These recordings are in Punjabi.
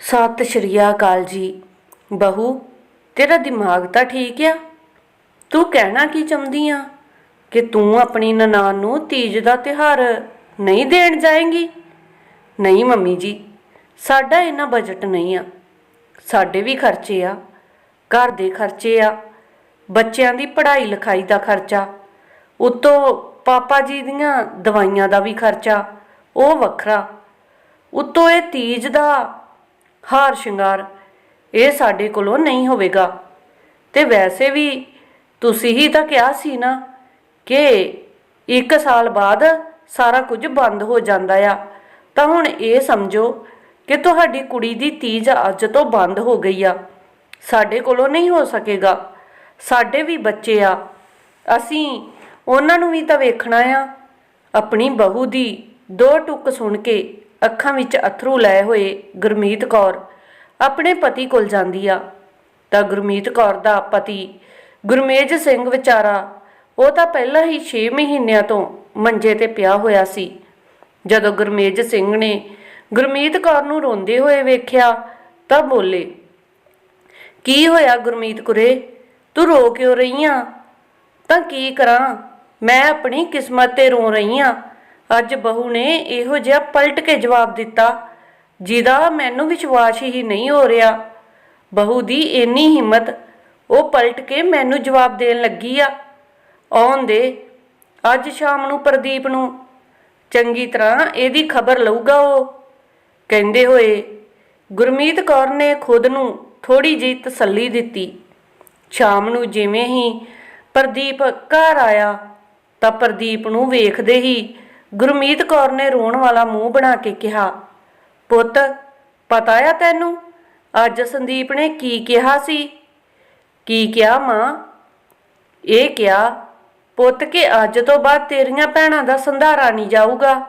ਸਤਿ ਸ਼੍ਰੀ ਅਕਾਲ ਜੀ। ਬਹੂ, ਤੇਰਾ ਦਿਮਾਗ ਤਾਂ ਠੀਕ ਆ? ਤੂੰ ਕਹਿਣਾ ਕੀ ਚਾਹੁੰਦੀ ਆ? ਕਿ ਤੂੰ ਆਪਣੀ ਨਨਾਣ ਨੂੰ ਤੀਜ ਦਾ ਤਿਹਾਰ ਨਹੀਂ ਦੇਣ ਜਾਏਂਗੀ? ਨਹੀਂ ਮੰਮੀ ਜੀ, ਸਾਡਾ ਇੰਨਾ ਬਜਟ ਨਹੀਂ ਆ। ਸਾਡੇ ਵੀ ਖਰਚੇ ਆ, ਘਰ ਦੇ ਖਰਚੇ ਆ, ਬੱਚਿਆਂ ਦੀ ਪੜ੍ਹਾਈ ਲਿਖਾਈ ਦਾ ਖਰਚਾ, ਉਤੋਂ ਪਾਪਾ ਜੀ ਦੀਆਂ ਦਵਾਈਆਂ ਦਾ ਵੀ ਖਰਚਾ, ਉਹ ਵੱਖਰਾ। ਉਤੋਂ ਇਹ ਤੀਜ ਦਾ ਹਾਰ ਸ਼ਿੰਗਾਰ, ਇਹ ਸਾਡੇ ਕੋਲੋਂ ਨਹੀਂ ਹੋਵੇਗਾ। ਤੇ ਵੈਸੇ ਵੀ ਤੁਸੀਂ ਹੀ ਤਾਂ ਕਿਹਾ ਸੀ ਨਾ ਕਿ ਇੱਕ ਸਾਲ ਬਾਅਦ ਸਾਰਾ ਕੁਝ ਬੰਦ ਹੋ ਜਾਂਦਾ ਆ। ਤਾਂ ਹੁਣ ਇਹ ਸਮਝੋ ਕਿ ਤੁਹਾਡੀ ਕੁੜੀ ਦੀ ਤੀਜ ਅੱਜ ਤੋਂ ਬੰਦ ਹੋ ਗਈ ਆ। ਸਾਡੇ ਕੋਲੋਂ ਨਹੀਂ ਹੋ ਸਕੇਗਾ। ਸਾਡੇ ਵੀ ਬੱਚੇ ਆ। ਅਸੀਂ ਉਹਨਾਂ ਨੂੰ ਵੀ ਤਾਂ ਵੇਖਣਾ ਆ। ਆਪਣੀ ਬਹੂ ਦੀ ਦੋ ਟੁੱਕ ਸੁਣ ਕੇ ਅੱਖਾਂ ਵਿੱਚ ਅਥਰੂ ਲਏ ਹੋਏ ਗੁਰਮੀਤ ਕੌਰ ਆਪਣੇ ਪਤੀ ਕੋਲ ਜਾਂਦੀ ਆ। ਤਾਂ ਗੁਰਮੀਤ ਕੌਰ ਦਾ ਪਤੀ ਗੁਰਮੇਜ ਸਿੰਘ ਵਿਚਾਰਾ, ਉਹ ਤਾਂ ਪਹਿਲਾਂ ਹੀ 6 ਮਹੀਨਿਆਂ ਤੋਂ ਮੰਜੇ ਤੇ ਪਿਆ ਹੋਇਆ ਸੀ। ਜਦੋਂ ਗੁਰਮੇਜ ਸਿੰਘ ਨੇ ਗੁਰਮੀਤ ਕੌਰ ਨੂੰ ਰੋਂਦੇ ਹੋਏ ਵੇਖਿਆ ਤਾਂ ਬੋਲੇ, ਕੀ ਹੋਇਆ ਗੁਰਮੀਤ ਕੁਰੇ? ਤੂੰ ਰੋ ਕਿਉਂ ਰਹੀ ਆ ਤਾਂ ਕੀ ਕਰਾਂ? ਮੈਂ ਆਪਣੀ ਕਿਸਮਤ ਤੇ ਰੋ ਰਹੀ ਆ। ਅੱਜ ਬਹੂ ਨੇ ਇਹੋ ਜਿਹਾ ਪਲਟ ਕੇ ਜਵਾਬ ਦਿੱਤਾ, ਜਿਹਦਾ ਮੈਨੂੰ ਵਿਸ਼ਵਾਸ ਹੀ ਨਹੀਂ ਹੋ ਰਿਹਾ। ਬਹੂ ਦੀ ਇੰਨੀ ਹਿੰਮਤ, ਉਹ ਪਲਟ ਕੇ ਮੈਨੂੰ ਜਵਾਬ ਦੇਣ ਲੱਗੀ ਆ। ਆਉਣ ਦੇ, ਅੱਜ ਸ਼ਾਮ ਨੂੰ ਪ੍ਰਦੀਪ ਨੂੰ। ਚੰਗੀ ਤਰ੍ਹਾਂ ਇਹਦੀ ਖਬਰ ਲਊਗਾ ਉਹ। ਕਹਿੰਦੇ ਹੋਏ, ਗੁਰਮੀਤ ਕੌਰ ਨੇ ਖੁਦ ਨੂੰ ਥੋੜੀ ਜਿਹੀ ਤਸੱਲੀ ਦਿੱਤੀ। ਸ਼ਾਮ ਨੂੰ ਜਿਵੇਂ ਹੀ ਪ੍ਰਦੀਪ ਘਰ ਆਇਆ, ਤਾਂ ਪ੍ਰਦੀਪ ਨੂੰ ਵੇਖਦੇ ਹੀ ਗੁਰਮੀਤ ਕੌਰ ਨੇ ਰੋਣ ਵਾਲਾ ਮੂੰਹ ਬਣਾ ਕੇ ਕਿਹਾ, ਪੁੱਤ, ਪਤਾ ਆ ਤੈਨੂੰ, ਅੱਜ ਸੰਦੀਪ ਨੇ ਕੀ ਕਿਹਾ ਸੀ? ਕੀ ਕਿਹਾ, ਮਾਂ? ਇਹ ਕਿਹਾ, ਪੁੱਤ ਕਿ ਅੱਜ ਤੋਂ ਬਾਅਦ ਤੇਰੀਆਂ ਭੈਣਾਂ ਦਾ ਸੰਧਾਰਾ ਨਹੀਂ ਜਾਊਗਾ।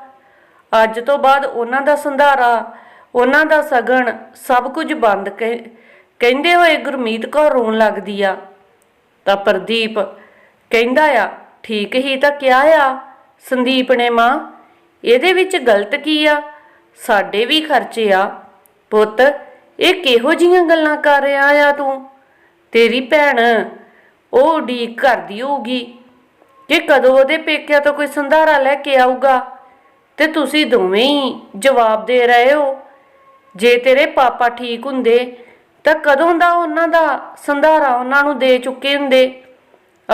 ਅੱਜ ਤੋਂ ਬਾਅਦ ਉਹਨਾਂ ਦਾ ਸੰਧਾਰਾ, ਉਹਨਾਂ ਦਾ ਸਗਨ ਸਭ ਕੁਝ ਬੰਦ ਕਹਿ- ਕਹਿੰਦੇ ਹੋਏ ਗੁਰਮੀਤ ਕੌਰ ਰੋਣ ਲੱਗਦੀ ਆ। ਤਾਂ ਪ੍ਰਦੀਪ, ਕਹਿੰਦਾ ਆ, ਠੀਕ ਹੀ ਤਾਂ ਕਿਹਾ ਆ। ਸੰਦੀਪ ਨੇ, ਮਾਂ, ਇਹਦੇ ਵਿੱਚ ਗਲਤ ਕੀ ਆ? ਸਾਡੇ ਵੀ ਖਰਚੇ ਆ। ਪੁੱਤ, ਇਹ ਕਿਹੋ ਜੀਆਂ ਗੱਲਾਂ ਕਰ ਰਿਹਾ ਆ ਤੂੰ? ਤੇਰੀ ਭੈਣ ਉਹ ਉਡੀਕ ਕਰਦੀ ਹੋਊਗੀ ਕਿ ਕਦੋਂ ਉਹਦੇ ਪੇਕਿਆਂ ਤੋਂ ਕੋਈ ਸੰਧਾਰਾ ਲੈ ਕੇ ਆਊਗਾ ਤੇ ਤੁਸੀਂ ਦੋਵੇਂ ਹੀ ਜਵਾਬ ਦੇ ਰਹੇ ਹੋ। ਜੇ ਤੇਰੇ ਪਾਪਾ ਠੀਕ ਹੁੰਦੇ, ਤਾਂ ਕਦੋਂ ਦਾ ਉਹਨਾਂ ਦਾ ਸੰਧਾਰਾ ਉਹਨਾਂ ਨੂੰ ਦੇ ਚੁੱਕੇ ਹੁੰਦੇ?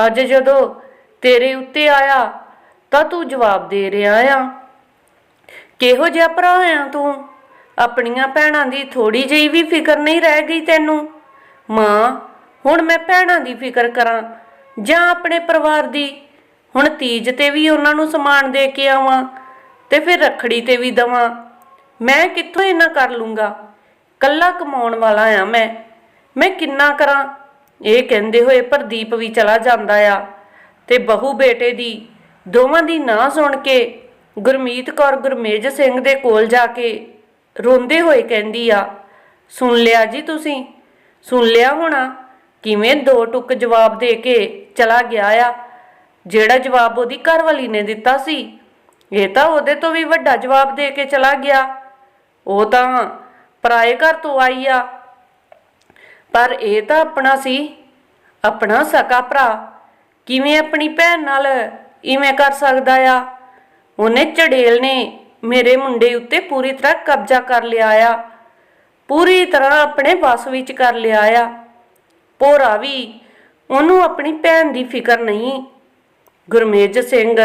ਅੱਜ ਜਦੋਂ ਤੇਰੇ ਉੱਤੇ ਆਇਆ ਤਾਂ ਤੂੰ ਜਵਾਬ ਦੇ ਰਿਹਾ ਆ। ਕਿਹੋ ਜਿਹਾ ਭਰਾ ਆ ਤੂੰ? ਆਪਣੀਆਂ ਭੈਣਾਂ ਦੀ ਥੋੜੀ ਜਿਹੀ ਵੀ ਫਿਕਰ ਨਹੀਂ ਰਹਿ ਗਈ ਤੈਨੂੰ? ਮਾਂ, ਹੁਣ ਮੈਂ ਭੈਣਾਂ ਦੀ ਫਿਕਰ ਕਰਾਂ, ਜਾਂ ਆਪਣੇ ਪਰਿਵਾਰ ਦੀ? ਹੁਣ ਤੀਜ ਤੇ ਵੀ ਉਹਨਾਂ ਨੂੰ ਸਮਾਨ ਦੇ ਕੇ ਆਵਾਂ ਤੇ ਫਿਰ ਰੱਖੜੀ ਤੇ ਵੀ ਦਵਾਂ। ਮੈਂ ਕਿੱਥੋਂ ਇੰਨਾ ਕਰ ਲੂੰਗਾ? ਕੱਲਾ ਕਮਾਉਣ ਵਾਲਾ ਆ ਮੈਂ। ਮੈਂ ਕਿੰਨਾ ਕਰਾਂ? ਇਹ ਕਹਿੰਦੇ ਹੋਏ ਪ੍ਰਦੀਪ ਵੀ ਚਲਾ ਜਾਂਦਾ ਆ ਤੇ ਬਹੂ ਬੇਟੇ ਦੀ ਦੋਵਾਂ ਦੀ ਨਾ ਸੁਣ ਕੇ ਗੁਰਮੀਤ ਕੌਰ ਗੁਰਮੇਜ ਸਿੰਘ ਦੇ ਕੋਲ ਜਾ ਕੇ ਰੋਂਦੇ ਹੋਏ ਕਹਿੰਦੀ ਆ, ਸੁਣ ਲਿਆ ਜੀ ਤੁਸੀਂ, ਸੁਣ ਲਿਆ ਹੋਣਾ, ਕਿਵੇਂ ਦੋ ਟੁੱਕ ਜਵਾਬ ਦੇ ਕੇ ਚਲਾ ਗਿਆ ਆ? ਜਿਹੜਾ ਜਵਾਬ ਉਹਦੀ ਘਰਵਾਲੀ ਨੇ ਦਿੱਤਾ ਸੀ, ਇਹ ਤਾਂ ਉਹਦੇ ਤੋਂ ਵੀ ਵੱਡਾ ਜਵਾਬ ਦੇ ਕੇ ਚਲਾ ਗਿਆ। ਉਹ ਤਾਂ ਪਰਾਏ ਘਰ ਤੋਂ ਆਈ ਆ। ਪਰ ਇਹ ਤਾਂ ਆਪਣਾ ਸੀ, ਆਪਣਾ ਸਕਾ ਭਰਾ। ਕਿਵੇਂ ਆਪਣੀ ਭੈਣ ਨਾਲ ਇਵੇਂ ਕਰ ਸਕਦਾ ਆ। ਉਹਨੇ ਚੜੇਲ ਨੇ ਮੇਰੇ ਮੁੰਡੇ ਉੱਤੇ ਪੂਰੀ ਤਰ੍ਹਾਂ ਕਬਜ਼ਾ ਕਰ ਲਿਆ ਆ। ਪੂਰੀ ਤਰ੍ਹਾਂ ਆਪਣੇ ਵੱਸ ਵਿੱਚ ਕਰ ਲਿਆ ਆ। ਭੋਰਾ ਵੀ ਉਹਨੂੰ ਆਪਣੀ ਭੈਣ ਦੀ ਫਿਕਰ ਨਹੀਂ। ਗੁਰਮੇਜ ਸਿੰਘ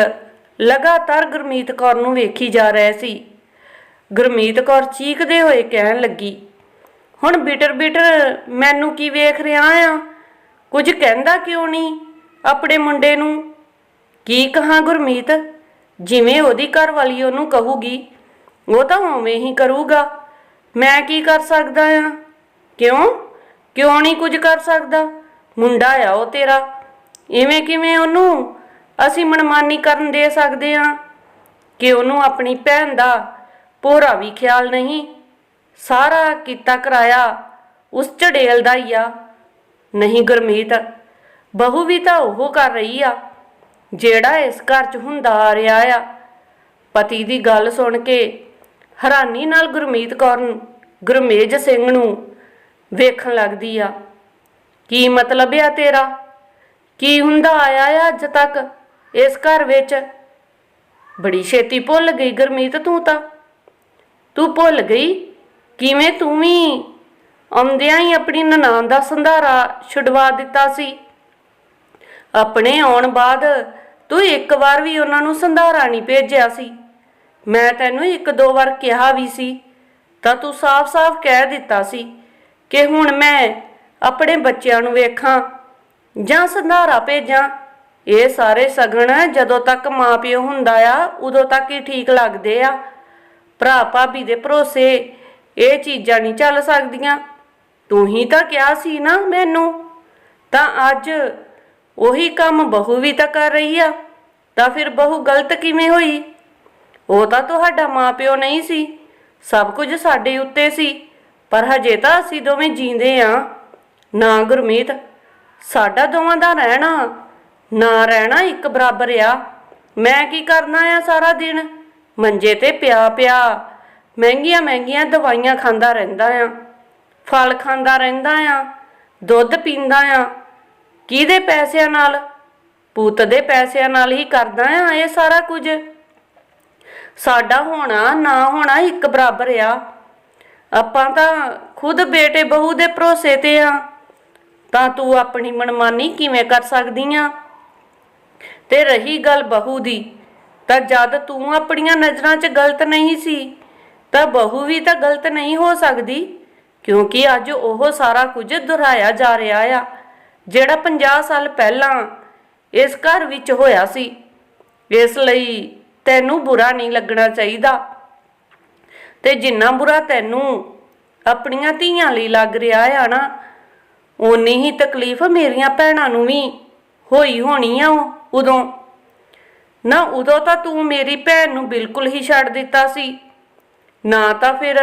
ਲਗਾਤਾਰ ਗੁਰਮੀਤ ਕੌਰ ਨੂੰ ਵੇਖੀ ਜਾ ਰਿਹਾ ਸੀ। ਗੁਰਮੀਤ ਕੌਰ ਚੀਕਦੇ ਹੋਏ ਕਹਿਣ ਲੱਗੀ, ਹੁਣ ਬਿਟਰ ਬਿਟਰ, ਮੈਨੂੰ ਕੀ ਵੇਖ ਰਿਹਾ ਆ? ਕੁਝ ਕਹਿੰਦਾ ਕਿਉਂ ਨਹੀਂ? ਆਪਣੇ ਮੁੰਡੇ ਨੂੰ ਕੀ ਕਹਾਂ ਗੁਰਮੀਤ? ਜਿਵੇਂ ਉਹਦੀ ਘਰ ਵਾਲੀ ਉਹਨੂੰ ਕਹੂਗੀ, ਉਹ ਤਾਂ ਉਵੇਂ ਹੀ ਕਰੂਗਾ। ਮੈਂ ਕੀ ਕਰ ਸਕਦਾ ਆ? ਕਿਉਂ? ਕਿਉਂ ਨਹੀਂ ਕੁਝ ਕਰ ਸਕਦਾ? ਮੁੰਡਾ ਆ ਉਹ ਤੇਰਾ। ਇਵੇਂ ਕਿਵੇਂ ਉਹਨੂੰ ਅਸੀਂ ਮਨਮਾਨੀ ਕਰਨ ਦੇ ਸਕਦੇ ਆ? ਕਿ ਉਹਨੂੰ ਆਪਣੀ ਭੈਣ ਦਾ ਪੂਰਾ ਵੀ ਖਿਆਲ ਨਹੀਂ? ਸਾਰਾ ਕੀਤਾ ਕਰਾਇਆ, ਉਸ ਝੜੇਲ ਦਾ ਹੀ ਆ। ਨਹੀਂ ਗੁਰਮੀਤ, ਬਹੂ ਵੀ ਤਾਂ ਉਹ ਕਰ ਰਹੀ ਆ। ਜਿਹੜਾ ਇਸ ਘਰ 'ਚ ਹੁੰਦਾ ਆ ਰਿਹਾ ਆ। ਪਤੀ ਦੀ ਗੱਲ ਸੁਣ ਕੇ ਹੈਰਾਨੀ ਨਾਲ ਗੁਰਮੀਤ ਕੌਰ ਗੁਰਮੇਜ ਸਿੰਘ ਨੂੰ ਵੇਖਣ ਲੱਗਦੀ ਆ। ਕੀ ਮਤਲਬ ਆ ਤੇਰਾ? ਕੀ ਹੁੰਦਾ ਆਇਆ ਆ ਅੱਜ ਤੱਕ ਇਸ ਘਰ ਵਿੱਚ? ਬੜੀ ਛੇਤੀ ਭੁੱਲ ਗਈ ਗੁਰਮੀਤ ਤੂੰ ਤਾਂ। ਤੂੰ ਭੁੱਲ ਗਈ? ਕਿਵੇਂ ਤੂੰ ਵੀ ਆਉਂਦਿਆਂ ਹੀ ਆਪਣੀ ਨਨਾਣ ਦਾ ਸੰਧਾਰਾ ਛੁਡਵਾ ਦਿੱਤਾ ਸੀ। ਆਪਣੇ ਆਉਣ ਬਾਅਦ ਤੂੰ ਇੱਕ ਵਾਰ ਵੀ ਉਹਨਾਂ ਨੂੰ ਸੰਧਾਰਾ ਨਹੀਂ ਭੇਜਿਆ ਸੀ। ਮੈਂ ਤੈਨੂੰ ਇੱਕ ਦੋ ਵਾਰ ਕਿਹਾ ਵੀ ਸੀ, ਤਾਂ ਤੂੰ ਸਾਫ਼-ਸਾਫ਼ ਕਹਿ ਦਿੱਤਾ ਸੀ ਕਿ ਹੁਣ ਮੈਂ ਆਪਣੇ ਬੱਚਿਆਂ ਨੂੰ ਵੇਖਾਂ ਜਾਂ ਸੰਧਾਰਾ ਭੇਜਾਂ। ਇਹ ਸਾਰੇ ਸਗਣ ਜਦੋਂ ਤੱਕ ਮਾਪਿਓ ਹੁੰਦਾ ਆ, ਉਦੋਂ ਤੱਕ ਹੀ ਠੀਕ ਲੱਗਦੇ ਆ। ਭਰਾ ਭਾਬੀ ਦੇ ਭਰੋਸੇ ਇਹ ਚੀਜ਼ਾਂ ਨਹੀਂ ਚੱਲ ਸਕਦੀਆਂ। ਤੂੰ ਹੀ ਤਾਂ ਕਿਹਾ ਸੀ ਨਾ ਮੈਨੂੰ, ਤਾਂ ਅੱਜ ਉਹੀ ਕੰਮ ਬਹੂ ਵੀ ਤਾਂ ਕਰ ਰਹੀ ਆ, ਤਾਂ ਫਿਰ ਬਹੂ ਗਲਤ ਕਿਵੇਂ ਹੋਈ? ਉਹ ਤਾਂ ਤੁਹਾਡਾ ਮਾਪਿਓ ਨਹੀਂ ਸੀ, ਸਭ ਕੁਝ ਸਾਡੇ ਉੱਤੇ ਸੀ, ਪਰ ਹਜੇ ਤਾਂ ਅਸੀਂ ਦੋਵੇਂ ਜੀਂਦੇ ਆ। ਨਾ ਗੁਰਮੀਤ, ਸਾਡਾ ਦੋਵਾਂ ਦਾ ਰਹਿਣਾ, ਨਾ ਰਹਿਣਾ ਇੱਕ ਬਰਾਬਰ ਆ। ਮੈਂ ਕੀ ਕਰਨਾ ਆ ਸਾਰਾ ਦਿਨ? ਮੰਜੇ ਤੇ ਪਿਆ ਪਿਆ ਮਹਿੰਗੀਆਂ ਮਹਿੰਗੀਆਂ ਦਵਾਈਆਂ ਖਾਂਦਾ ਰਹਿੰਦਾ ਆ, ਫਲ ਖਾਂਦਾ ਰਹਿੰਦਾ ਆ, ਦੁੱਧ ਪੀਂਦਾ ਆ। ਕਿਹਦੇ ਪੈਸਿਆਂ ਨਾਲ? ਪੁੱਤ ਦੇ ਪੈਸਿਆਂ ਨਾਲ ਹੀ ਕਰਦਾ ਆ ਇਹ ਸਾਰਾ ਕੁਝ। ਸਾਡਾ ਹੋਣਾ, ਨਾ ਹੋਣਾ ਇੱਕ ਬਰਾਬਰ ਆ। ਆਪਾਂ ਤਾਂ ਖੁਦ ਬੇਟੇ ਬਹੂ ਦੇ ਭਰੋਸੇ ਤੇ ਆ। ਤਾਂ ਤੂੰ ਆਪਣੀ ਮਨਮਾਨੀ ਕਿਵੇਂ ਕਰ ਸਕਦੀ ਆ? ਤੇ ਰਹੀ ਗੱਲ ਬਹੂ ਦੀ, ਤਾਂ ਜਦ ਤੂੰ ਆਪਣੀਆਂ ਨਜ਼ਰਾਂ 'ਚ ਗਲਤ ਨਹੀਂ ਸੀ, ਤਾਂ ਬਹੂ ਵੀ ਤਾਂ ਗਲਤ ਨਹੀਂ ਹੋ ਸਕਦੀ, ਕਿਉਂਕਿ ਅੱਜ ਉਹ ਸਾਰਾ ਕੁਝ ਦੁਹਰਾਇਆ ਜਾ ਰਿਹਾ ਆ। ਜਿਹੜਾ 50 ਸਾਲ ਪਹਿਲਾਂ ਇਸ ਘਰ ਵਿੱਚ ਹੋਇਆ ਸੀ, ਇਸ ਲਈ ਤੈਨੂੰ ਬੁਰਾ ਨਹੀਂ ਲੱਗਣਾ ਚਾਹੀਦਾ। ਤੇ ਜਿੰਨਾ ਬੁਰਾ ਤੈਨੂੰ ਆਪਣੀਆਂ ਧੀਆਂ ਲਈ ਲੱਗ ਰਿਹਾ ਆ ਨਾ ਉਨੀ ਹੀ ਤਕਲੀਫ ਮੇਰੀਆਂ ਭੈਣਾਂ ਨੂੰ ਵੀ ਹੋਈ ਹੋਣੀ ਆ ਉਦੋਂ। ਨਾ ਉਦੋਂ ਤਾਂ ਤੂੰ ਮੇਰੀ ਭੈਣ ਨੂੰ ਬਿਲਕੁਲ ਹੀ ਛੱਡ ਦਿੱਤਾ ਸੀ। ਨਾ ਤਾਂ ਫਿਰ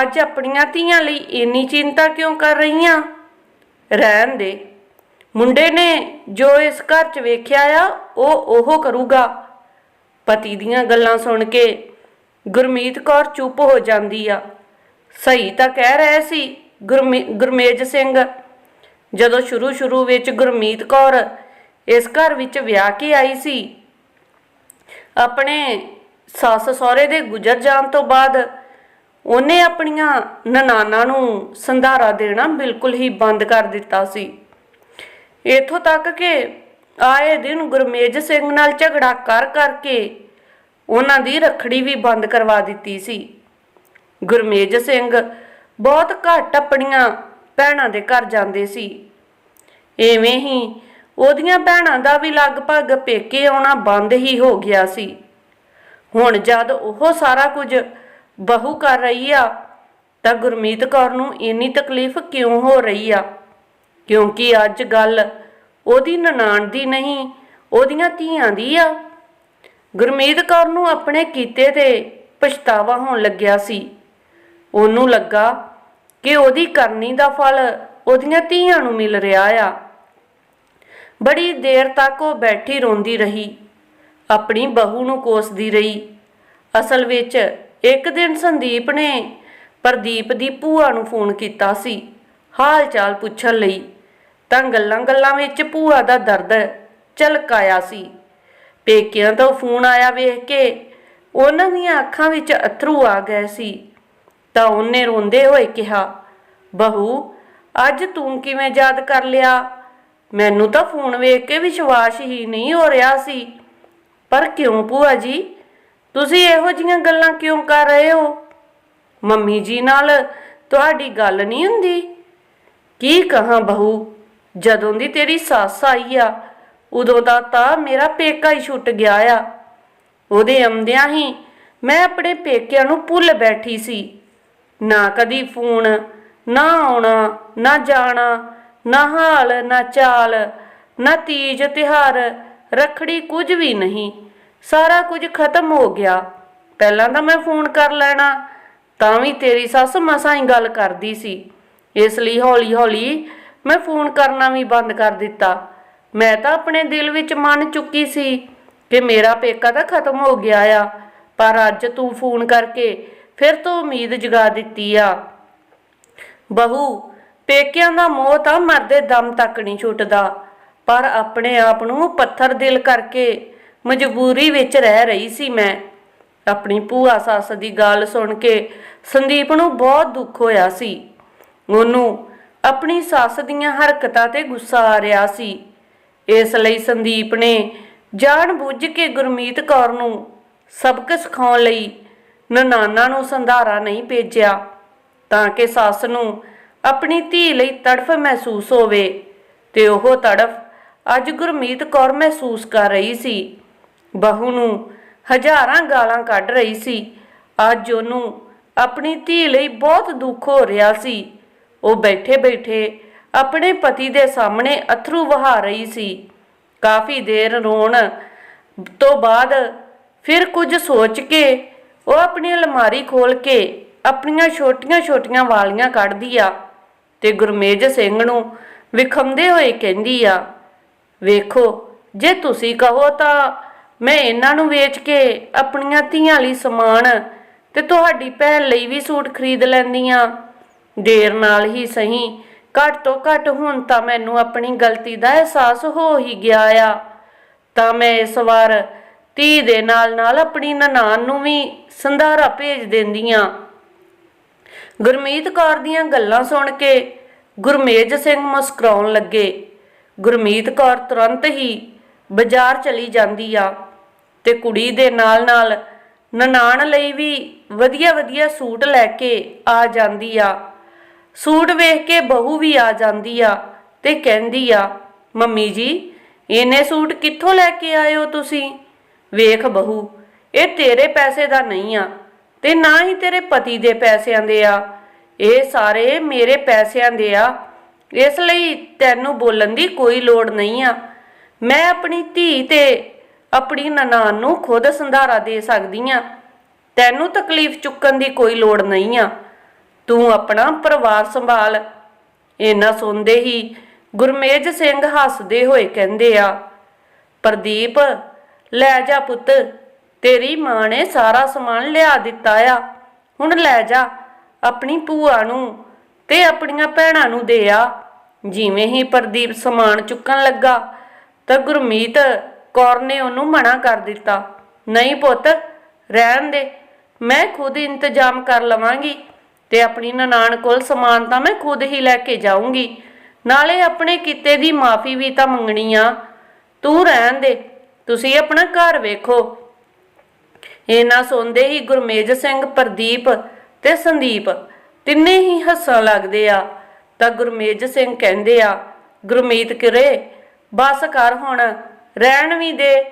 ਅੱਜ ਆਪਣੀਆਂ ਧੀਆਂ ਲਈ ਇੰਨੀ ਚਿੰਤਾ ਕਿਉਂ ਕਰ ਰਹੀਆਂ? ਰਹਿਣ ਦੇ। ਮੁੰਡੇ ਨੇ ਜੋ ਇਸ ਘਰ 'ਚ ਵੇਖਿਆ ਆ, ਉਹ ਉਹ ਕਰੂਗਾ। ਪਤੀ ਦੀਆਂ ਗੱਲਾਂ ਸੁਣ ਕੇ ਗੁਰਮੀਤ ਕੌਰ ਚੁੱਪ ਹੋ ਜਾਂਦੀ ਆ। ਸਹੀ ਤਾਂ ਕਹਿ ਰਹੇ ਸੀ ਗੁਰਮੀ- ਗੁਰਮੇਜ ਸਿੰਘ। ਜਦੋਂ ਸ਼ੁਰੂ ਸ਼ੁਰੂ ਵਿੱਚ ਗੁਰਮੀਤ ਕੌਰ ਇਸ ਘਰ ਵਿੱਚ ਵਿਆਹ ਕੇ ਆਈ ਸੀ, ਆਪਣੇ ਸੱਸ ਸਹੁਰੇ ਦੇ ਗੁਜ਼ਰ ਜਾਣ ਤੋਂ ਬਾਅਦ ਉਹਨੇ ਆਪਣੀਆਂ ਨਨਾਨਾ ਨੂੰ ਸੰਧਾਰਾ ਦੇਣਾ ਬਿਲਕੁਲ ਹੀ ਬੰਦ ਕਰ ਦਿੱਤਾ ਸੀ। ਇਥੋਂ ਤੱਕ ਕਿ ਆਏ ਦਿਨ ਗੁਰਮੇਜ ਸਿੰਘ ਨਾਲ ਝਗੜਾ ਕਰ ਕਰਕੇ ਉਹਨਾਂ ਦੀ ਰਖੜੀ ਵੀ ਬੰਦ ਕਰਵਾ ਦਿੱਤੀ ਸੀ। ਗੁਰਮੇਜ ਸਿੰਘ ਬਹੁਤ ਘੱਟ ਆਪਣੀਆਂ ਭੈਣਾਂ ਦੇ ਘਰ ਜਾਂਦੇ ਸੀ। ਐਵੇਂ ਹੀ ਉਹਦੀਆਂ ਭੈਣਾਂ ਦਾ ਵੀ ਲਗਭਗ ਪੇਕੇ ਆਉਣਾ ਬੰਦ ਹੀ ਹੋ ਗਿਆ ਸੀ। ਹੁਣ ਜਦ ਉਹ ਸਾਰਾ ਕੁਝ ਬਹੂ ਕਰ ਰਹੀ ਆ, ਤਾਂ ਗੁਰਮੀਤ ਕੌਰ ਨੂੰ ਇੰਨੀ ਤਕਲੀਫ ਕਿਉਂ ਹੋ ਰਹੀ ਆ? ਕਿਉਂਕਿ ਅੱਜ ਗੱਲ ਉਹਦੀ ਨਨਾਣ ਦੀ ਨਹੀਂ, ਉਹਦੀਆਂ ਧੀਆਂ ਦੀ ਆ। ਗੁਰਮੀਤ ਕੌਰ ਨੂੰ ਆਪਣੇ ਕੀਤੇ ਤੇ ਪਛਤਾਵਾ ਹੋਣ ਲੱਗਿਆ ਸੀ। ਉਹਨੂੰ ਲੱਗਾ ਕਿ ਉਹਦੀ ਕਰਨੀ ਦਾ ਫਲ ਉਹਦੀਆਂ ਧੀਆਂ ਨੂੰ ਮਿਲ ਰਿਹਾ ਆ। ਬੜੀ ਦੇਰ ਤੱਕ ਉਹ ਬੈਠੀ ਰੋਂਦੀ ਰਹੀ। ਆਪਣੀ ਬਹੂ ਨੂੰ ਕੋਸਦੀ ਰਹੀ। ਅਸਲ ਵਿੱਚ ਇੱਕ ਦਿਨ ਸੰਦੀਪ ਨੇ ਪ੍ਰਦੀਪ ਦੀ ਭੂਆ ਨੂੰ ਫੋਨ ਕੀਤਾ ਸੀ, ਹਾਲ ਚਾਲ ਪੁੱਛਣ ਲਈ। ਤਾਂ ਗੱਲਾਂ-ਗੱਲਾਂ ਵਿੱਚ ਭੂਆ ਦਾ ਦਰਦ ਝਲਕਾਇਆ ਸੀ। ਪੇਕਿਆਂ ਤੋਂ ਫੋਨ ਆਇਆ ਵੇਖ ਕੇ, ਉਹਨਾਂ ਦੀਆਂ ਅੱਖਾਂ ਵਿੱਚ ਅਥਰੂ ਆ ਗਏ ਸੀ। ਤਾਂ ਉਹਨੇ ਰੋਂਦੇ ਹੋਏ ਕਿਹਾ, ਬਹੂ, ਅੱਜ ਤੂੰ ਕਿਵੇਂ ਯਾਦ ਕਰ ਲਿਆ? ਮੈਨੂੰ ਤਾਂ ਫੋਨ ਵੇਖ ਕੇ ਵਿਸ਼ਵਾਸ ਹੀ ਨਹੀਂ ਹੋ ਰਿਹਾ ਸੀ। ਪਰ ਕਿਉਂ ਭੂਆ ਜੀ? ਤੁਸੀਂ ਇਹੋ ਜੀਆਂ ਗੱਲਾਂ ਕਿਉਂ ਕਰ ਰਹੇ ਹੋ? ਮੰਮੀ ਜੀ ਨਾਲ ਤੁਹਾਡੀ ਗੱਲ ਨਹੀਂ ਹੁੰਦੀ? ਕੀ ਕਹਾਂ ਬਹੂ? ਜਦੋਂ ਦੀ ਤੇਰੀ ਸੱਸ ਆਈ ਆ, ਉਦੋਂ ਦਾ ਤਾਂ ਮੇਰਾ ਪੇਕਾ ਹੀ ਛੁੱਟ ਗਿਆ ਆ। ਉਹਦੇ ਆਉਂਦਿਆਂ ਹੀ ਮੈਂ ਆਪਣੇ ਪੇਕਿਆਂ ਨੂੰ ਭੁੱਲ ਬੈਠੀ ਸੀ। ਨਾ ਕਦੀ ਫੋਨ, ਨਾ ਆਉਣਾ, ਨਾ ਜਾਣਾ, ਨਾ ਹਾਲ, ਨਾ ਚਾਲ, ਨਾ ਤੀਜ ਤਿਹਾਰ ਰਖੜੀ ਕੁਝ ਵੀ ਨਹੀਂ। ਸਾਰਾ ਕੁਝ ਖਤਮ ਹੋ ਗਿਆ। ਪਹਿਲਾਂ ਤਾਂ ਮੈਂ ਫੋਨ ਕਰ ਲੈਣਾ, ਤਾਂ ਵੀ ਤੇਰੀ ਸੱਸ ਮਸਾਂ ਹੀ ਗੱਲ ਕਰਦੀ ਸੀ। ਇਸ ਲਈ ਹੌਲੀ ਹੌਲੀ ਮੈਂ ਫੋਨ ਕਰਨਾ ਵੀ ਬੰਦ ਕਰ ਦਿੱਤਾ। ਮੈਂ ਤਾਂ ਆਪਣੇ ਦਿਲ ਵਿੱਚ ਮੰਨ ਚੁੱਕੀ ਸੀ ਕਿ ਮੇਰਾ ਪੇਕਾ ਤਾਂ ਖਤਮ ਹੋ ਗਿਆ ਆ, ਪਰ ਅੱਜ ਤੂੰ ਫੋਨ ਕਰਕੇ ਫਿਰ ਤੋਂ ਉਮੀਦ ਜਗਾ ਦਿੱਤੀ ਆ। ਬਹੂ, ਪੇਕਿਆਂ ਦਾ ਮੋਹ ਤਾਂ ਮਰਦੇ ਦਮ ਤੱਕ ਨਹੀਂ ਛੁੱਟਦਾ, ਪਰ ਆਪਣੇ ਆਪ ਨੂੰ ਪੱਥਰ ਦਿਲ ਕਰਕੇ ਮਜਬੂਰੀ ਵਿੱਚ ਰਹਿ ਰਹੀ ਸੀ ਮੈਂ। ਆਪਣੀ ਭੂਆ ਸੱਸ ਦੀ ਗੱਲ ਸੁਣ ਕੇ ਸੰਦੀਪ ਨੂੰ ਬਹੁਤ ਦੁੱਖ ਹੋਇਆ ਸੀ। ਉਹਨੂੰ ਆਪਣੀ ਸੱਸ ਦੀਆਂ ਹਰਕਤਾਂ ਤੇ ਗੁੱਸਾ ਆ ਰਿਹਾ ਸੀ। ਇਸ ਲਈ ਸੰਦੀਪ ਨੇ ਜਾਣ ਬੁੱਝ ਕੇ ਗੁਰਮੀਤ ਕੌਰ ਨੂੰ ਸਬਕ ਸਿਖਾਉਣ ਲਈ ਨਨਾਨਾ ਨੂੰ ਸੰਧਾਰਾ ਨਹੀਂ ਭੇਜਿਆ, ਤਾਂ ਕਿ ਸੱਸ ਨੂੰ ਆਪਣੀ ਧੀ ਲਈ ਤੜਫ ਮਹਿਸੂਸ ਹੋਵੇ ਤੇ ਉਹ ਤੜਫ ਅੱਜ ਗੁਰਮੀਤ ਕੌਰ ਮਹਿਸੂਸ ਕਰ ਰਹੀ ਸੀ। ਬਹੂ ਨੂੰ ਹਜ਼ਾਰਾਂ ਗਾਲਾਂ ਕੱਢ ਰਹੀ ਸੀ। ਅੱਜ ਉਹਨੂੰ ਆਪਣੀ ਧੀ ਲਈ ਬਹੁਤ ਦੁੱਖ ਹੋ ਰਿਹਾ ਸੀ। ਉਹ ਬੈਠੇ ਬੈਠੇ ਆਪਣੇ ਪਤੀ ਦੇ ਸਾਹਮਣੇ ਅਥਰੂ ਵਹਾ ਰਹੀ ਸੀ। ਕਾਫੀ ਦੇਰ ਰੋਣ ਤੋਂ ਬਾਅਦ ਫਿਰ ਕੁਝ ਸੋਚ ਕੇ ਉਹ ਆਪਣੀ ਅਲਮਾਰੀ ਖੋਲ ਕੇ ਆਪਣੀਆਂ ਛੋਟੀਆਂ-ਛੋਟੀਆਂ ਵਾਲੀਆਂ ਕੱਢਦੀ ਆ ਤੇ ਗੁਰਮੇਜ ਸਿੰਘ ਨੂੰ ਵਿਖਮਦੇ ਹੋਏ ਕਹਿੰਦੀ ਆ, ਵੇਖੋ, ਜੇ ਤੁਸੀਂ ਕਹੋ ਤਾਂ ਮੈਂ ਇਹਨਾਂ ਨੂੰ ਵੇਚ ਕੇ ਆਪਣੀਆਂ ਧੀਆਂ ਲਈ ਸਮਾਨ ਤੇ ਤੁਹਾਡੀ ਭੈਣ ਲਈ ਵੀ ਸੂਟ ਖਰੀਦ ਲੈਂਦੀ ਲੈਂਦੀਆਂ ਦੇਰ ਨਾਲ ਹੀ ਸਹੀ। ਘੱਟ ਤੋਂ ਘੱਟ ਹੁਣ ਤਾਂ ਮੈਨੂੰ ਆਪਣੀ ਗਲਤੀ ਦਾ ਅਹਿਸਾਸ ਹੋ ਹੀ ਗਿਆ ਆ। ਤਾਂ ਮੈਂ ਇਸ ਵਾਰ ਧੀ ਦੇ ਨਾਲ ਨਾਲ ਆਪਣੀ ਨਨਾਣ ਨੂੰ ਵੀ ਸੰਧਾਰਾ ਭੇਜ ਦਿੰਦੀ ਦਿੰਦੀਆਂ। ਗੁਰਮੀਤ ਕੌਰ ਦੀਆਂ ਗੱਲਾਂ ਸੁਣ ਕੇ ਗੁਰਮੇਜ ਸਿੰਘ ਮੁਸਕਰਾਉਣ ਲੱਗੇ। ਗੁਰਮੀਤ ਕੌਰ ਤੁਰੰਤ ਹੀ ਬਾਜ਼ਾਰ ਚਲੀ ਜਾਂਦੀ ਆ ਤੇ ਕੁੜੀ ਦੇ ਨਾਲ ਨਾਲ ਨਨਾਣ ਲਈ ਵੀ ਵਧੀਆ ਵਧੀਆ ਸੂਟ ਲੈ ਕੇ ਆ ਜਾਂਦੀ ਆ। ਸੂਟ ਵੇਖ ਕੇ ਬਹੂ ਵੀ ਆ ਜਾਂਦੀ ਆ ਤੇ ਕਹਿੰਦੀ ਆ, ਮੰਮੀ ਜੀ, ਇਹਨੇ ਸੂਟ ਕਿੱਥੋਂ ਲੈ ਕੇ ਆਏ ਹੋ ਤੁਸੀਂ? ਵੇਖ ਬਹੂ, ਇਹ ਤੇਰੇ ਪੈਸੇ ਦਾ ਨਹੀਂ ਆ ਤੇ ਨਾ ਹੀ ਤੇਰੇ ਪਤੀ ਦੇ ਪੈਸਿਆਂ ਦੇ ਆ। ਇਹ ਸਾਰੇ ਮੇਰੇ ਪੈਸਿਆਂ ਦੇ ਆ। ਇਸ ਲਈ ਤੈਨੂੰ ਬੋਲਣ ਦੀ ਕੋਈ ਲੋੜ ਨਹੀਂ ਆ। ਮੈਂ ਆਪਣੀ ਧੀ ਤੇ ਆਪਣੀ ਨਨਾਣ ਨੂੰ ਖੁਦ ਸੰਧਾਰਾ ਦੇ ਸਕਦੀ ਆ। ਤੈਨੂੰ ਤਕਲੀਫ ਚੁੱਕਣ ਦੀ ਕੋਈ ਲੋੜ ਨਹੀਂ ਆ। ਤੂੰ ਆਪਣਾ ਪਰਿਵਾਰ ਸੰਭਾਲ। ਇਹਨਾਂ ਸੁਣਦੇ ਹੀ ਗੁਰਮੇਜ ਸਿੰਘ ਹੱਸਦੇ ਹੋਏ ਕਹਿੰਦੇ ਆ, ਪ੍ਰਦੀਪ, ਲੈ ਜਾ ਪੁੱਤ, ਤੇਰੀ ਮਾਂ ਨੇ ਸਾਰਾ ਸਮਾਨ ਲਿਆ ਦਿੱਤਾ ਆ। ਹੁਣ ਲੈ ਜਾ, ਆਪਣੀ ਭੂਆ ਨੂੰ ਤੇ ਆਪਣੀਆਂ ਭੈਣਾਂ ਨੂੰ ਦੇ ਆ। ਜਿਵੇਂ ਹੀ ਪ੍ਰਦੀਪ ਸਮਾਨ ਚੁੱਕਣ ਲੱਗਾ, ਤਾਂ ਗੁਰਮੀਤ ਕੌਰ ਨੇ ਉਹਨੂੰ ਮਨਾ ਕਰ ਦਿੱਤਾ, ਨਹੀਂ ਪੁੱਤ, ਰਹਿਣ ਦੇ, ਮੈਂ ਖੁਦ ਇੰਤਜ਼ਾਮ ਕਰ ਲਵਾਂਗੀ। ਤੇ ਆਪਣੀ ਨਨਾਣ ਕੋਲ ਸਮਾਨ ਤਾਂ ਮੈਂ ਖੁਦ ਹੀ ਲੈ ਕੇ ਜਾਊਂਗੀ। ਨਾਲੇ ਆਪਣੇ ਕੀਤੇ ਦੀ ਮਾਫੀ ਵੀ ਤਾਂ ਮੰਗਣੀ ਆ। ਤੂੰ ਰਹਿਣ ਦੇ, ਤੁਸੀਂ ਆਪਣਾ ਘਰ ਵੇਖੋ। ਇਹਨਾਂ ਸੁਣਦੇ ਹੀ ਗੁਰਮੇਜ ਸਿੰਘ, ਪ੍ਰਦੀਪ ਤੇ ਸੰਦੀਪ ਤਿੰਨੇ ਹੀ ਹੱਸਣ ਲੱਗਦੇ ਆ। ਤਾਂ ਗੁਰਮੇਜ ਸਿੰਘ ਕਹਿੰਦੇ ਆ, ਗੁਰਮੀਤ ਕਿਰੇ, ਬਸ ਕਰ ਹੁਣ, ਰਹਿਣ ਵੀ ਦੇ।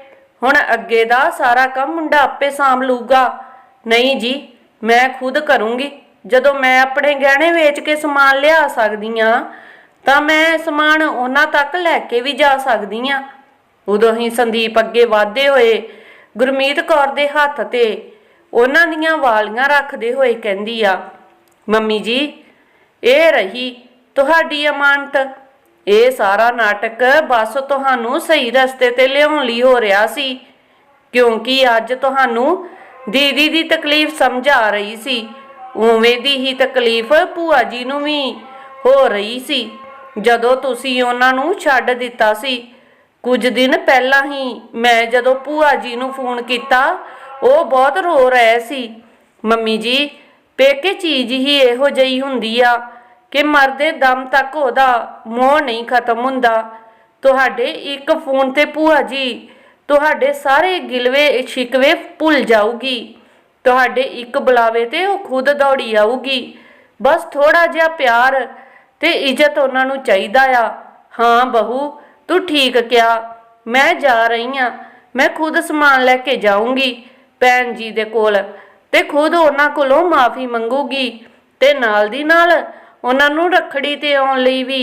ਹੁਣ ਅੱਗੇ ਦਾ ਸਾਰਾ ਕੰਮ ਮੁੰਡਾ ਆਪੇ ਸਾਂਭ ਲੂਗਾ ਨਹੀਂ ਜੀ, ਮੈਂ ਖੁਦ ਕਰੂੰਗੀ। ਜਦੋਂ ਮੈਂ ਆਪਣੇ ਗਹਿਣੇ ਵੇਚ ਕੇ ਸਮਾਨ ਲਿਆ ਸਕਦੀ ਆ, ਤਾਂ ਮੈਂ ਸਮਾਨ ਉਹਨਾਂ ਤੱਕ ਲੈ ਕੇ ਵੀ ਜਾ ਸਕਦੀ ਆ। ਉਦੋਂ ਹੀ ਸੰਦੀਪ ਅੱਗੇ ਵਧਦੇ ਹੋਏ, ਗੁਰਮੀਤ ਕੌਰ ਦੇ ਹੱਥ ਤੇ ਉਹਨਾਂ ਦੀਆਂ ਵਾਲੀਆਂ ਰੱਖਦੇ ਹੋਏ ਕਹਿੰਦੀ ਆ, ਮੰਮੀ ਜੀ, ਇਹ ਰਹੀ ਤੁਹਾਡੀ ਅਮਾਨਤ। ਇਹ ਸਾਰਾ ਨਾਟਕ ਬਸ ਤੁਹਾਨੂੰ ਸਹੀ ਰਸਤੇ ਤੇ ਲਿਆਉਣ ਲਈ ਹੋ ਰਿਹਾ ਸੀ, ਕਿਉਂਕਿ ਅੱਜ ਤੁਹਾਨੂੰ ਦੀਦੀ ਦੀ ਤਕਲੀਫ ਸਮਝ ਆ ਰਹੀ ਸੀ। ਉਵੇਂ ਦੀ ਹੀ ਤਕਲੀਫ ਭੂਆ ਜੀ ਨੂੰ ਵੀ ਹੋ ਰਹੀ ਸੀ। ਜਦੋਂ ਤੁਸੀਂ ਉਹਨਾਂ ਨੂੰ ਛੱਡ ਦਿੱਤਾ ਸੀ, ਕੁਝ ਦਿਨ ਪਹਿਲਾਂ ਹੀ ਮੈਂ ਜਦੋਂ ਭੂਆ ਜੀ ਨੂੰ ਫੋਨ ਕੀਤਾ, ਉਹ ਬਹੁਤ ਰੋ ਰਹੇ ਸੀ। ਮੰਮੀ ਜੀ, ਪੇਕੇ ਚੀਜ਼ ਹੀ ਇਹੋ ਜਿਹੀ ਹੁੰਦੀ ਆ ਕਿ ਮਰਦੇ ਦਮ ਤੱਕ ਉਹਦਾ ਮੋਹ ਨਹੀਂ ਖਤਮ ਹੁੰਦਾ। ਤੁਹਾਡੇ ਇੱਕ ਫੋਨ ਤੇ ਭੂਆ ਜੀ, ਤੁਹਾਡੇ ਸਾਰੇ ਗਿਲਵੇ ਸ਼ਿਕਵੇ ਭੁੱਲ ਜਾਊਗੀ। ਤੁਹਾਡੇ ਇੱਕ ਬੁਲਾਵੇ ਤੇ ਉਹ ਖੁਦ ਦੌੜੀ ਆਊਗੀ। ਬਸ ਥੋੜਾ ਜਿਹਾ ਪਿਆਰ ਤੇ ਇੱਜ਼ਤ ਉਹਨਾਂ ਨੂੰ ਚਾਹੀਦਾ ਆ। ਹਾਂ ਬਹੂ, ਤੂੰ ਠੀਕ ਕਿਹਾ। ਮੈਂ ਜਾ ਰਹੀ ਆ ਮੈਂ ਖੁਦ ਸਮਾਨ ਲੈ ਕੇ ਜਾਊਂਗੀ ਭੈਣ ਜੀ ਦੇ ਕੋਲ ਤੇ ਖੁਦ ਉਹਨਾਂ ਕੋਲੋਂ ਮਾਫੀ ਮੰਗੂਗੀ ਤੇ ਨਾਲ ਦੀ ਨਾਲ ਉਹਨਾਂ ਨੂੰ ਰੱਖੜੀ ਤੇ ਆਉਣ ਲਈ ਵੀ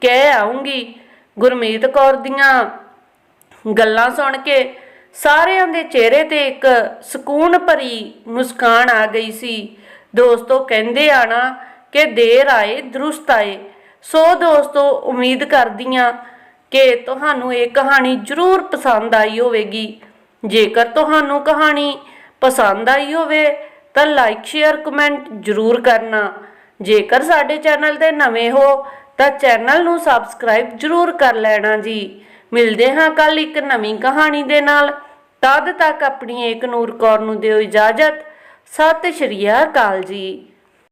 ਕਹਿ ਆਉਂਗੀ ਗੁਰਮੀਤ ਕੌਰ ਦੀਆਂ ਗੱਲਾਂ ਸੁਣ ਕੇ ਸਾਰਿਆਂ ਦੇ ਚਿਹਰੇ ਤੇ ਇੱਕ ਸਕੂਨ ਭਰੀ ਮੁਸਕਾਨ ਆ ਗਈ ਸੀ। ਦੋਸਤੋ, ਕਹਿੰਦੇ ਆ ਨਾ ਕਿ ਦੇਰ ਆਏ, ਦਰੁਸਤ ਆਏ। ਸੋ ਦੋਸਤੋ, ਉਮੀਦ ਕਰਦੀ ਕਰਦੀਆਂ ਕਿ ਤੁਹਾਨੂੰ ਇਹ ਕਹਾਣੀ ਜ਼ਰੂਰ ਪਸੰਦ ਆਈ ਹੋਵੇਗੀ। ਜੇਕਰ ਤੁਹਾਨੂੰ ਕਹਾਣੀ ਪਸੰਦ ਆਈ ਹੋਵੇ, ਤਾਂ ਲਾਈਕ ਸ਼ੇਅਰ ਕਮੈਂਟ ਜ਼ਰੂਰ ਕਰਨਾ। ਜੇਕਰ ਸਾਡੇ ਚੈਨਲ ਤੇ ਨਵੇਂ ਹੋ, ਤਾਂ ਚੈਨਲ ਨੂੰ ਸਬਸਕ੍ਰਾਈਬ ਜ਼ਰੂਰ ਕਰ ਲੈਣਾ ਜੀ। ਮਿਲਦੇ ਹਾਂ ਕੱਲ ਇੱਕ ਨਵੀਂ ਕਹਾਣੀ ਦੇ ਨਾਲ। ਤਦ ਤੱਕ ਆਪਣੀ ਏਕ ਨੂਰ ਕੌਰ ਨੂੰ ਦਿਓ ਇਜਾਜ਼ਤ। ਸਤਿ ਸ਼੍ਰੀ ਅਕਾਲ ਜੀ।